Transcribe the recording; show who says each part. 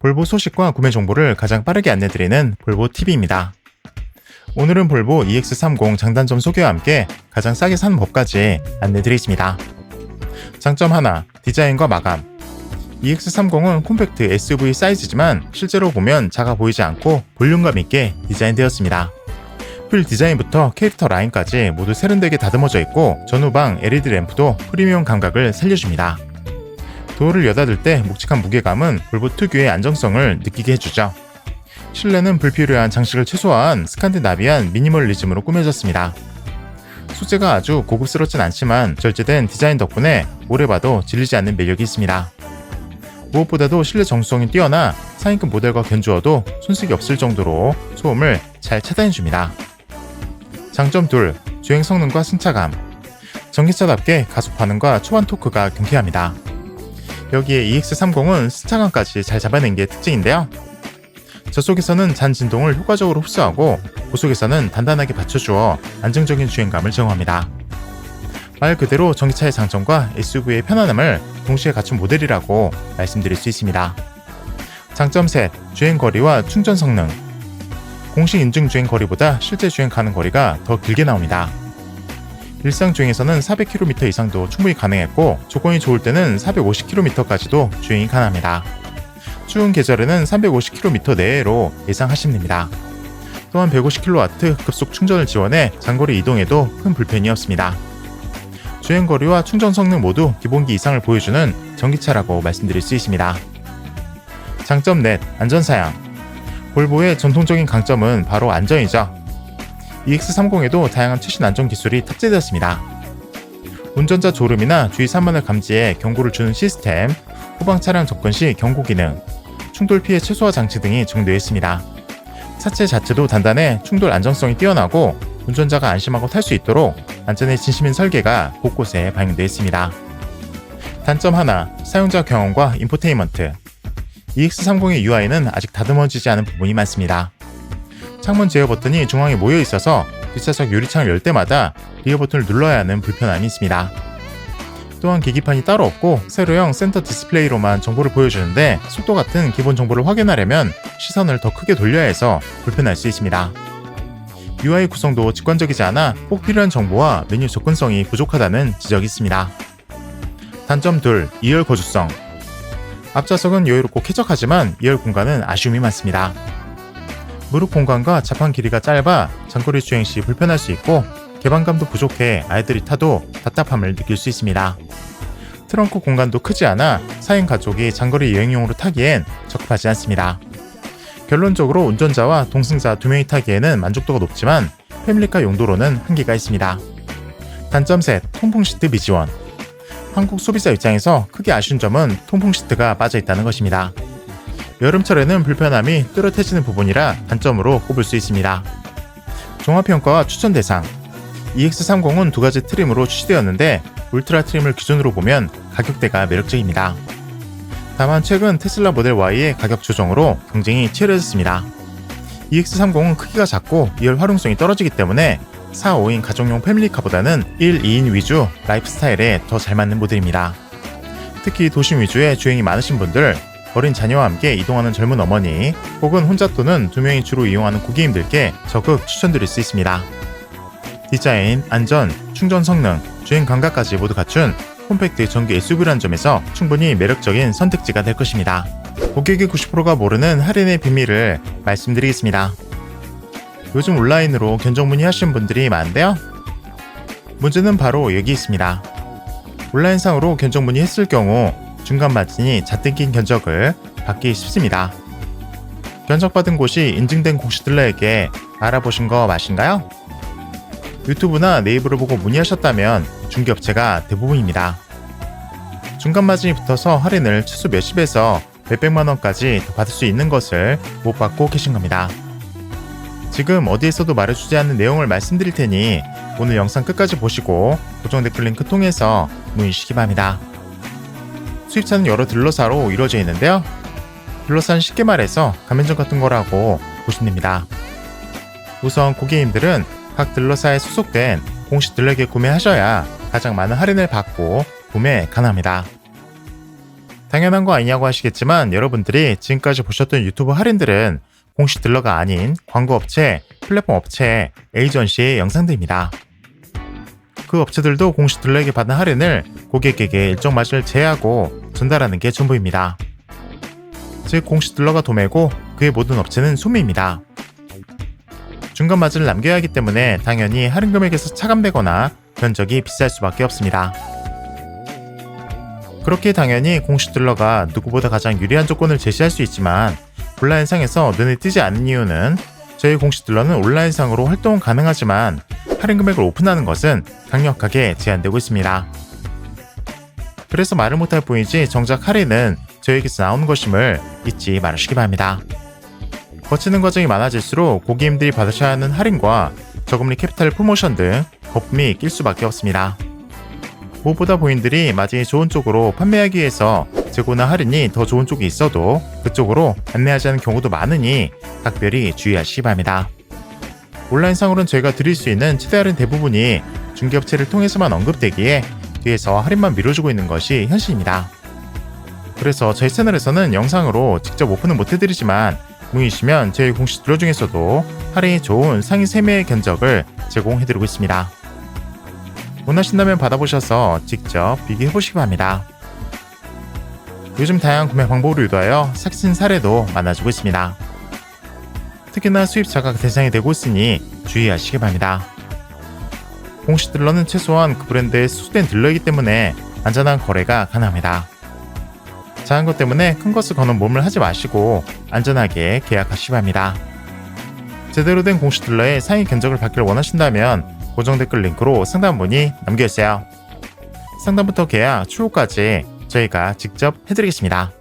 Speaker 1: 볼보 소식과 구매 정보를 가장 빠르게 안내드리는 볼보 TV입니다. 오늘은 볼보 EX30 장단점 소개와 함께 가장 싸게 사는 법까지 안내드리겠습니다. 장점 하나, 디자인과 마감. EX30은 콤팩트 SUV 사이즈지만 실제로 보면 작아 보이지 않고 볼륨감 있게 디자인되었습니다. 휠 디자인부터 캐릭터 라인까지 모두 세련되게 다듬어져 있고 전후방 LED 램프도 프리미엄 감각을 살려줍니다. 도어를 여닫을 때 묵직한 무게감은 볼보 특유의 안정성을 느끼게 해주죠. 실내는 불필요한 장식을 최소화한 스칸디나비안 미니멀리즘으로 꾸며졌습니다. 소재가 아주 고급스럽진 않지만 절제된 디자인 덕분에 오래 봐도 질리지 않는 매력이 있습니다. 무엇보다도 실내 정수성이 뛰어나 상위급 모델과 견주어도 손색이 없을 정도로 소음을 잘 차단해줍니다. 장점 둘, 주행 성능과 승차감. 전기차답게 가속 반응과 초반 토크가 경쾌합니다. 여기에 EX30은 승차감까지 잘 잡아낸 게 특징인데요. 저속에서는 잔 진동을 효과적으로 흡수하고 고속에서는 단단하게 받쳐주어 안정적인 주행감을 제공합니다. 말 그대로 전기차의 장점과 SUV의 편안함을 동시에 갖춘 모델이라고 말씀드릴 수 있습니다. 장점 셋, 주행 거리와 충전 성능. 공식 인증 주행 거리보다 실제 주행 가는 거리가 더 길게 나옵니다. 일상 주행에서는 400km 이상도 충분히 가능했고 조건이 좋을 때는 450km까지도 주행이 가능합니다. 추운 계절에는 350km 내외로 예상하시면 됩니다. 또한 150kW 급속 충전을 지원해 장거리 이동에도 큰 불편이 없습니다. 주행 거리와 충전 성능 모두 기본기 이상을 보여주는 전기차라고 말씀드릴 수 있습니다. 장점 넷, 안전 사양. 볼보의 전통적인 강점은 바로 안전이죠. EX30에도 다양한 최신 안전 기술이 탑재되었습니다. 운전자 졸음이나 주의 산만을 감지해 경고를 주는 시스템, 후방 차량 접근 시 경고 기능, 충돌 피해 최소화 장치 등이 적용되어 있습니다. 차체 자체도 단단해 충돌 안정성이 뛰어나고 운전자가 안심하고 탈 수 있도록 안전에 진심인 설계가 곳곳에 반영되어 있습니다. 단점 하나, 사용자 경험과 인포테인먼트. EX30의 UI는 아직 다듬어지지 않은 부분이 많습니다. 창문 제어 버튼이 중앙에 모여 있어서 뒷좌석 유리창을 열 때마다 리어 버튼을 눌러야 하는 불편함이 있습니다. 또한 계기판이 따로 없고 세로형 센터 디스플레이로만 정보를 보여주는데 속도 같은 기본 정보를 확인하려면 시선을 더 크게 돌려야 해서 불편할 수 있습니다. UI 구성도 직관적이지 않아 꼭 필요한 정보와 메뉴 접근성이 부족하다는 지적이 있습니다. 단점 둘, 2열 거주성. 앞좌석은 여유롭고 쾌적하지만 2열 공간은 아쉬움이 많습니다. 무릎 공간과 자판 길이가 짧아 장거리 주행 시 불편할 수 있고 개방감도 부족해 아이들이 타도 답답함을 느낄 수 있습니다. 트렁크 공간도 크지 않아 4인 가족이 장거리 여행용으로 타기엔 적합하지 않습니다. 결론적으로 운전자와 동승자 2명이 타기에는 만족도가 높지만 패밀리카 용도로는 한계가 있습니다. 단점 셋, 통풍 시트 미지원. 한국 소비자 입장에서 크게 아쉬운 점은 통풍 시트가 빠져 있다는 것입니다. 여름철에는 불편함이 뚜렷해지는 부분이라 단점으로 꼽을 수 있습니다. 종합평가와 추천 대상 EX30은 두 가지 트림으로 출시되었는데 울트라 트림을 기준으로 보면 가격대가 매력적입니다. 다만 최근 테슬라 모델 Y의 가격 조정으로 경쟁이 치열해졌습니다. EX30은 크기가 작고 2열 활용성이 떨어지기 때문에 4, 5인 가정용 패밀리카보다는 1, 2인 위주 라이프 스타일에 더 잘 맞는 모델입니다. 특히 도심 위주의 주행이 많으신 분들, 어린 자녀와 함께 이동하는 젊은 어머니, 혹은 혼자 또는 두 명이 주로 이용하는 고객님들께 적극 추천드릴 수 있습니다. 디자인, 안전, 충전 성능, 주행 감각까지 모두 갖춘 콤팩트 전기 SUV라는 점에서 충분히 매력적인 선택지가 될 것입니다. 고객의 90%가 모르는 할인의 비밀을 말씀드리겠습니다. 요즘 온라인으로 견적 문의하시는 분들이 많은데요. 문제는 바로 여기 있습니다. 온라인상으로 견적 문의했을 경우 중간 마진이 잣대 낀 견적을 받기 쉽습니다. 견적받은 곳이 인증된 공시딜러에게 알아보신 거 맞신가요? 유튜브나 네이버를 보고 문의하셨다면 중개업체가 대부분입니다. 중간 마진이 붙어서 할인을 최소 몇십에서 몇백만 원까지 더 받을 수 있는 것을 못 받고 계신 겁니다. 지금 어디에서도 말해주지 않는 내용을 말씀드릴 테니 오늘 영상 끝까지 보시고 고정 댓글 링크 통해서 문의 주시기 바랍니다. 수입차는 여러 딜러사로 이루어져 있는데요. 딜러사는 쉽게 말해서 가맹점 같은 거라고 보시면 됩니다. 우선 고객님들은 각 딜러사에 소속된 공식 딜러에게 구매하셔야 가장 많은 할인을 받고 구매 가능합니다. 당연한 거 아니냐고 하시겠지만 여러분들이 지금까지 보셨던 유튜브 할인들은 공식 딜러가 아닌 광고 업체, 플랫폼 업체, 에이전시의 영상들입니다. 그 업체들도 공식 딜러에게 받은 할인을 고객에게 일정 맛을 제하고 전달하는 게 전부입니다. 즉 공식 딜러가 도매고 그의 모든 업체는 소매입니다. 중간 마진을 남겨야 하기 때문에 당연히 할인 금액에서 차감되거나 견적이 비쌀 수밖에 없습니다. 그렇게 당연히 공식 딜러가 누구보다 가장 유리한 조건을 제시할 수 있지만 온라인상에서 눈에 띄지 않는 이유는 저희 공식 딜러는 온라인상으로 활동은 가능하지만 할인 금액을 오픈하는 것은 강력하게 제한되고 있습니다. 그래서 말을 못할 뿐이지 정작 할인은 저에게서 나오는 것임을 잊지 말으시기 바랍니다. 거치는 과정이 많아질수록 고객님들이 받으셔야 하는 할인과 저금리 캐피탈 프로모션 등 거품이 낄 수밖에 없습니다. 무엇보다 본인들이 마진이 좋은 쪽으로 판매하기 위해서 재고나 할인이 더 좋은 쪽이 있어도 그쪽으로 안내하지 않는 경우도 많으니 각별히 주의하시기 바랍니다. 온라인상으로는 저희가 드릴 수 있는 최대 할인 대부분이 중개업체를 통해서만 언급되기에 뒤에서 할인만 미뤄주고 있는 것이 현실입니다. 그래서 저희 채널에서는 영상으로 직접 오픈은 못해드리지만 문의시면 저희 공식 딜러 중에서도 할인이 좋은 상위 3매의 견적을 제공해드리고 있습니다. 원하신다면 받아보셔서 직접 비교해보시기 바랍니다. 요즘 다양한 구매 방법으로 유도하여 삭신 사례도 많아지고 있습니다. 특히나 수입자가 대상이 되고 있으니 주의하시기 바랍니다. 공식 딜러는 최소한 그 브랜드의 수수된 딜러이기 때문에 안전한 거래가 가능합니다. 작은 것 때문에 큰 것을 거는 몸을 하지 마시고 안전하게 계약하시기 바랍니다. 제대로 된 공식 딜러의 상위 견적을 받기를 원하신다면 고정 댓글 링크로 상담 문의 남겨주세요. 상담부터 계약, 추후까지 저희가 직접 해드리겠습니다.